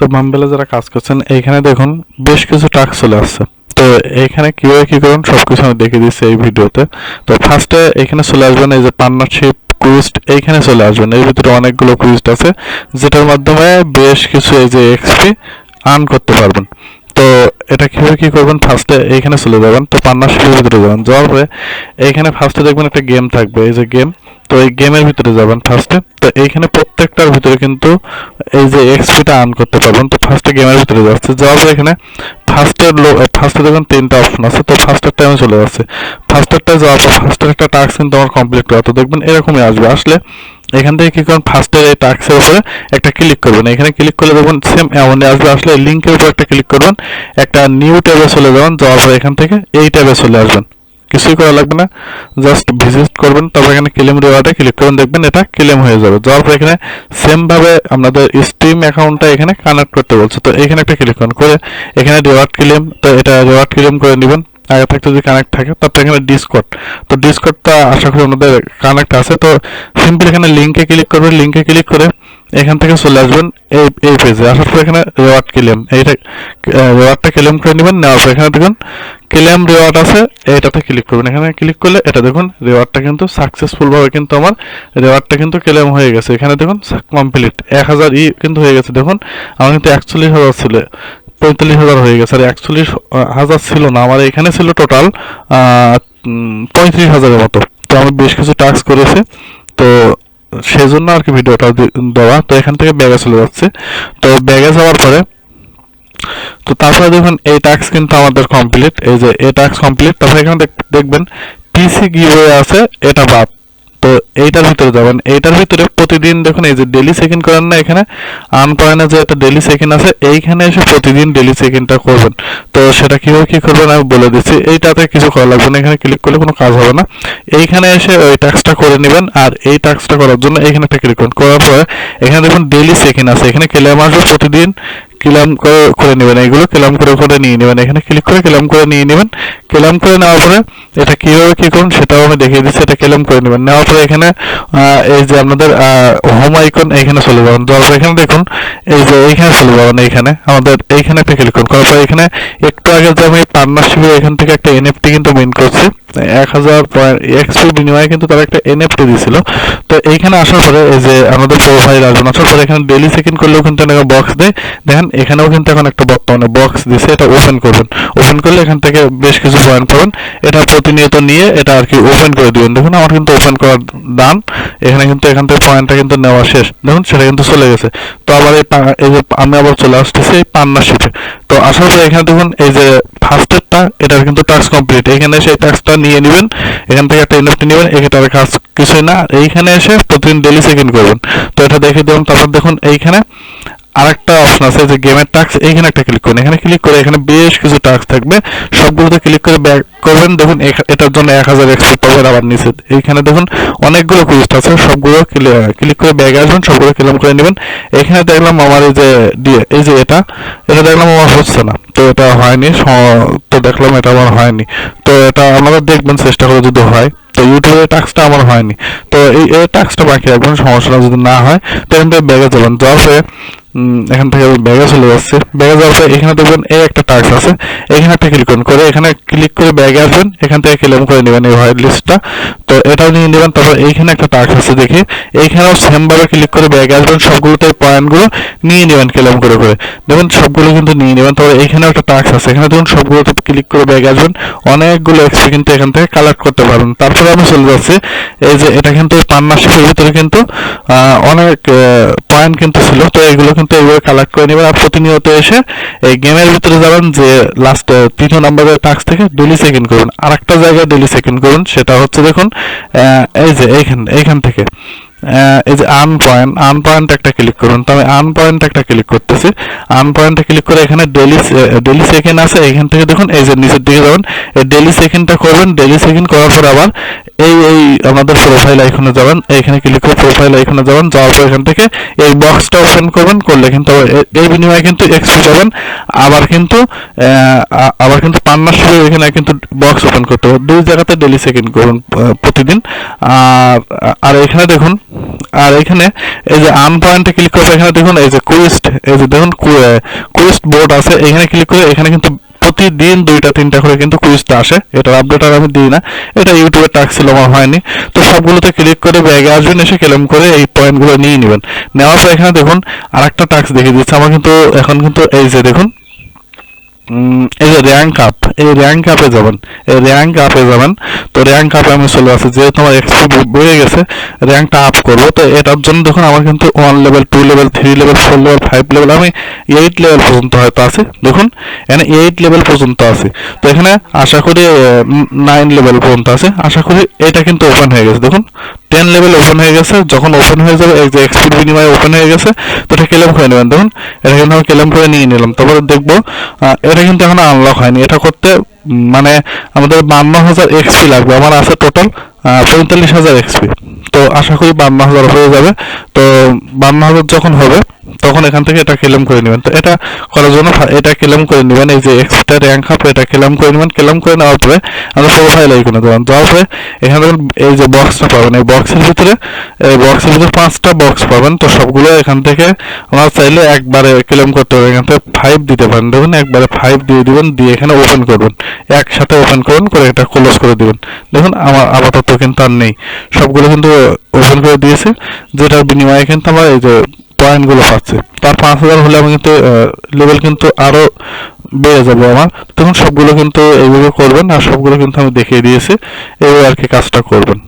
তো বাম্বেলে যারা কাজ করছেন এইখানে দেখুন বেশ কিছু টাস্ক চলে আসছে। তো এখানে কীভাবে কী করুন সব কিছু আমি দেখে দিচ্ছি এই ভিডিওতে। তো ফার্স্টে এখানে চলে আসবেন, এই যে পার্টনারশিপ কুইস্ট এইখানে চলে আসবেন। এর ভিতরে অনেকগুলো কুইস্ট আছে, যেটার মাধ্যমে বেশ কিছু এই যে এক্সপি আর্ন করতে পারবেন। তো এটা কীভাবে কি করবেন? ফার্স্টে এইখানে চলে যাবেন, তো পার্টনারশিপের ভিতরে যাবেন। যাওয়ার পরে এইখানে ফার্স্টে দেখবেন একটা গেম থাকবে, এই যে গেম তো এই গেমের ভিতরে যাবেন ফার্স্টে তো এইখানে প্রত্যেকটার ভিতরে কিন্তু এই যে এক্সপিটা আর্ন করতে পারবেন, তো ফার্স্টে গেমের ভিতরে যাচ্ছে। যাওয়ার পরে এখানে ফার্স্টের লো ফার্স্টে দেখুন তিনটা অপশন আছে, তো ফার্স্টের টাইমে চলে যাচ্ছে। ফার্স্টেরটা যাওয়ার পর ফার্স্টের একটা টাস্ক কিন্তু আমার কমপ্লিট করা, তো দেখবেন এরকমই আসবে। আসলে এখান থেকে কি করুন ফার্স্টের এই টাস্কের উপরে একটা ক্লিক করবেন। এখানে ক্লিক করলে দেখবেন সেম এমনই আসবে। আসলে লিঙ্কের উপর একটা ক্লিক করবেন। একটা নিউ ট্যাবে চলে যাবেন। যাওয়ার পর এখান থেকে এই ট্যাবে চলে আসবেন। কিছুই করা লাগবে না। জাস্ট ভিজিট করবেন। তারপর এখানে ক্লেম রিওয়ার্ডে ক্লিক করবেন। দেখবেন এটা ক্লেম হয়ে যাবে। যাওয়ার পর এখানে সেম ভাবে আপনাদের স্ট্রিম অ্যাকাউন্টটা এখানে কানেক্ট করতে বলছে। তো এখানে একটা ক্লিক করুন। করে এখানে রিওয়ার্ড ক্লেম তো এটা রিওয়ার্ড ক্লেম করে নেবেন। আগে থাকতে যদি কানেক্ট থাকে তারপর এখানে ডিসকট তো ডিসকটটা আশা করি আমাদের কানেক্ট আছে। তো সিম্পল এখানে লিঙ্কে ক্লিক করবেন। লিঙ্কে ক্লিক করে এখান থেকে চলে আসবেন এই এই পেজে আসার পর এখানে রেওয়ার্ড ক্লেম এইটা রেওয়ার্ডটা ক্লেম করে নেবেন। নেওয়ার পর এখানে দেখুন ক্লেম রেওয়ার্ড আছে। এইটাতে ক্লিক করবেন। এখানে ক্লিক করলে এটা দেখুন রেওয়ার্ডটা কিন্তু সাকসেসফুলভাবে কিন্তু আমার রেওয়ার্ডটা কিন্তু ক্লেম হয়ে গেছে। এখানে দেখুন কমপ্লিট এক হাজার ই কিন্তু হয়ে গেছে। দেখুন, আমার কিন্তু একচল্লিশ হাজার ছিল। পঁয়তাল্লিশ হাজার হয়ে গেছে। আর একচল্লিশ হাজার ছিল না, আমার এখানে ছিল টোটাল পঁয়ত্রিশ হাজারের মতো। তো আমি বেশ কিছু টাস্ক করেছি। তো সেজন্য আর কি ভিডিওটা দেওয়া। তো এখান থেকে ব্যাগে চলে যাচ্ছে। তো ব্যাগে যাওয়ার পরে, তো তারপরে দেখুন, এই টাস্ক কিন্তু আমাদের কমপ্লিট এই যে, এই টাস্ক কমপ্লিট তারপরে এখানে দেখ- দেখবেন পিসি গিভওয়ে আছে, এটা বাদ। এইটার ভিতরে যাবেন। এইটার ভিতরে প্রতিদিন দেখুন, এই যে ডেলি সেকেন্ড করেন না এখানে আর্ন যে একটা ডেলি সেকেন্ড আছে, এইখানে এসে প্রতিদিন ডেলি সেকেন্ডটা করবেন। তো সেটা কীভাবে কি করবেন আমি বলে দিচ্ছি। এইটাতে কিছু করা লাগবে না, এখানে ক্লিক করলে কোনো কাজ হবে না। এইখানে এসে ওই টাস্কটা করে নেবেন, আর এই টাস্কটা করার জন্য এইখানে একটা ক্লিক করার পরে এখানে দেখুন ডেলি সেকেন্ড আছে। এখানে ক্লেম আসবে প্রতিদিন ক্লেম করে করে নেবেন এইগুলো ক্লেম করে করে নিয়ে নেবেন এখানে ক্লিক করে ক্লেম করে নিয়ে নেবেন ক্লেম করে নেওয়ার পরে এটা কীভাবে কী করুন সেটাও আমি দেখিয়ে দিচ্ছি এটা ক্লেম করে নেবেন নেওয়ার পরে এখানে এই যে আপনাদের হোম আইকন এইখানে চলে যাবেন যাওয়ার পরে এখানে দেখুন, এই যে এইখানে চলে যাবেন এইখানে আমাদের এইখানে একটা ক্লিক করুন। করার পরে এখানে একটু আগে যে আমি পার্টনারশিপে এখান থেকে একটা এনএফটি কিন্তু মিন করছি। এক হাজার এক্সপি বিনিময়ে কিন্তু তারা একটা এনএফটি দিয়েছিল তো এইখানে আসার পরে এই যে আমাদের প্রোফাইল আসবেন আসার পরে এখানে ডেলি সেকেন্ড করলেও কিন্তু একটা বক্স দেয়। দেখেন এখানেও কিন্তু এখন একটা বর্তমানে বক্স দিছে, এটা ওপেন করবেন। ওপেন করলে এখান থেকে বেশ কিছু পয়েন্ট পাবেন। এটা প্রতিনিয়ত নিয়ে এটা আর কি ওপেন করে দিবেন। দেখুন, আমার কিন্তু ওপেন করার দান এখানে কিন্তু এখান থেকে পয়েন্টটা কিন্তু নেওয়া শেষ। দেখুন, সেটা কিন্তু চলে গেছে। তো আবার এই যে আমি আবার চলে আসতেছি এই পার্টনারশিপে তো আসার পরে এখানে দেখুন, এই যে ফার্স্টেরটা এটার কিন্তু টাস্ক কমপ্লিট এখানে সেই টাস্কটা নিয়ে নেবেন। এখান থেকে একটা এনএফটি নেবেন। এটার কাজ কিছুই না। এইখানে এসে প্রতিদিন ডেলি সেকেন্ড করবেন। তো এটা দেখে দেবেন তারপর দেখুন, এইখানে আরেকটা অপশন আছে যে গেমের টাস্ক এইখানে একটা ক্লিক করুন। এখানে ক্লিক করে এখানে বেশ কিছু টাস্ক থাকবে। সবগুলোতে ক্লিক করে ব্যাক করবেন। দেখুন এটার জন্য এক হাজার এক্সপোর্ট পাবেন আবার নিচে। এইখানে দেখুন অনেকগুলো কুইস্ট আছে। সবগুলো ক্লিক করে ব্যাগ আসবেন সবগুলো ক্লেম করে নেবেন। এখানে দেখলাম আমার এই যে এই যে এটা এটা দেখলাম আমার হচ্ছে না। তো এটা হয়নি তো দেখলাম এটা আমার হয়নি। তো এটা আপনারা দেখবেন চেষ্টা করে যদি হয়। তো ইউটিউবের টাস্কটা আমার হয়নি। তো এই টাস্কটা বাকি রাখবেন সমস্যা না, যদি না হয় তো এখান থেকে ব্যাগে যাবেন যাওয়ার এখান থেকে ব্যাগে চলে যাচ্ছে। ব্যাগে যাওয়ার পরে এখানে দেখবেন এই একটা টাস্ক আছে। এখানে একটা ক্লিক করে, এখানে ক্লিক করে ব্যাগে আসবেন, এখান থেকে ক্লেম করে নেবেন এই হোয়াইট লিস্টটা তো এটাও নিয়ে নেবেন, তারপর এইখানে একটা টাস্ক আছে, দেখি। এইখানেও সেম ভাবে ক্লিক করে ব্যাগে আসবেন, সবগুলোতে পয়েন্টগুলো নিয়ে নেবেন ক্লেম করে করে। দেখবেন সবগুলো কিন্তু নিয়ে নেবেন, তারপর এইখানে একটা টাস্ক আছে। এখানে দেখুন সবগুলোতে ক্লিক করে ব্যাগে আসবেন, অনেকগুলো এক্সপি কিন্তু এখান থেকে কালেক্ট করতে পারবেন। তারপরে আমি চলে যাচ্ছি, এই যে এটা কিন্তু পার্টনারশিপের ভিতরে কিন্তু অনেক পয়েন্ট কিন্তু ছিল। তো এগুলো কিন্তু এইভাবে কালেক্ট করে নেবেন আর প্রতিনিয়ত এসে এই গেমের ভিতরে যাবেন যে লাস্ট তৃতীয় নাম্বারের টাক্স থেকে ডেলি সেকেন্ড করুন। আর একটা জায়গায় ডেলি সেকেন্ড করুন, সেটা হচ্ছে দেখুন এই যে এইখান এইখান থেকে। এই যে আর্ন পয়েন্ট আর্ন পয়েন্ট একটা ক্লিক করুন। তো আমি আর্ন পয়েন্ট একটা ক্লিক করতেছি। আর্ন পয়েন্টে ক্লিক করে এখানে ডেলি ডেলি সেকেন্ড আছে। এখান থেকে দেখুন, এই যে নিচের দিকে যাবেন, এই ডেলি সেকেন্ডটা করবেন। ডেলি সেকেন্ড করার পর আবার এই এই আমাদের প্রোফাইল আইকনে যাবেন। এইখানে ক্লিক করে প্রোফাইল আইকনে যাবেন। যাওয়ার পর এখান থেকে এই বক্সটা ওপেন করবেন। করলে কিন্তু এই বিনিময়ে কিন্তু এক্সপি পাবেন আবার কিন্তু আবার কিন্তু পার্টনারশিপে এখানে কিন্তু বক্স ওপেন করতে হবে। দুই জায়গাতে ডেলি সেকেন্ড করুন প্রতিদিন। আর আর এখানে দেখুন আর এখানে এই যে আন পয়েন্টে ক্লিক করে এখানে দেখুন এই যে কুইস্ট এই যে দেখুন কুইস্ট বোর্ড আছে, এখানে ক্লিক করে এখানে কিন্তু প্রতিদিন দুইটা, তিনটা করে কিন্তু কুইজটা আসে। এটার আপডেট আর আমি দিই না। এটা ইউটিউবে টাক্স ছিল আমার হয়নি। তো সবগুলোতে ক্লিক করে ব্যাগে আসবেন, এসে ক্লেম করে এই পয়েন্টগুলো নিয়ে নেবেন। নেওয়ার পর এখানে দেখুন আরেকটা টাক্স দেখিয়ে দিচ্ছে। আমার কিন্তু, এখন কিন্তু এই যে দেখুন এই যে র্যাঙ্ক আপ এই র্যাঙ্ক আপে যাবেন, এই র্যাঙ্ক আপে যাবেন, তো র্যাঙ্ক আপে আমি চলে আসি, যেহেতু আমার এক্সপি বেড়ে গেছে র্যাঙ্কটা আপ করব, তো এটার জন্য দেখুন আমার কিন্তু one level two level three level four level five level আমি এইট লেভেল পর্যন্ত হয়তো আছি, দেখুন, এখানে এইট লেভেল পর্যন্ত আছি, তো এখানে আশা করি নাইন লেভেল পর্যন্ত আছে, আশা করি এটা কিন্তু ওপেন হয়ে গেছে, দেখুন টেন লেভেল ওপেন হয়ে গেছে, যখন ওপেন হয়ে যাবে, এই যে এক্সপির বিনিময়ে ওপেন হয়ে গেছে, তো এটা ক্লেম করে নেবেন। দেখুন, এটা কিন্তু আমি ক্লেম করে নিয়ে নিলাম। তারপরে দেখব এটা কিন্তু এখন আনলক হয়নি। এটা করতে মানে আমাদের বান্ন হাজার এক্সপি লাগবে। আমার আছে টোটাল পঁয়তাল্লিশ হাজার এক্সপি তো আশা করি বান্ন হাজার হয়ে যাবে। তো বান্ন হাজার যখন হবে তখন এখান থেকে এটা ক্লেম করে নেবেন। তো এটা করার জন্য এটা ক্লেম করে নেবেন, এই যে এক্সট্রা র্যাঙ্ক আপ এটা ক্লেম করে নেবেন। ক্লেম করে নেওয়ার পরে আমাদের প্রোফাইল আইকনে দেবেন দেওয়ার পরে এখানে দেখুন, এই যে বক্সটা পাবেন, এই বক্সের ভিতরে, এই বক্সের ভিতরে পাঁচটা বক্স পাবেন। তো সবগুলো এখান থেকে আপনারা চাইলে একবারে ক্লেম করতে পারবেন। এখান থেকে ফাইভ দিতে পারেন। দেখুন, একবারে ফাইভ দিয়ে দিবেন, দিয়ে এখানে ওপেন করবেন। একসাথে ওপেন করুন, করে এটা ক্লোজ করে দিবেন। দেখুন, আমার আপাতত কিন্তু আর নেই। সবগুলো কিন্তু ওপেন করে দিয়েছে। যেটার বিনিময়ে কিন্তু আমার এই যে পয়েন্টগুলো পাচ্ছে। তার পাঁচ হাজার হলে আমি কিন্তু লেভেল কিন্তু আরও বেড়ে যাবে আমার। তখন সবগুলো কিন্তু এইভাবে করবেন আর সবগুলো কিন্তু আমি দেখিয়ে দিয়েছি। এইভাবে আর কি কাজটা করবেন।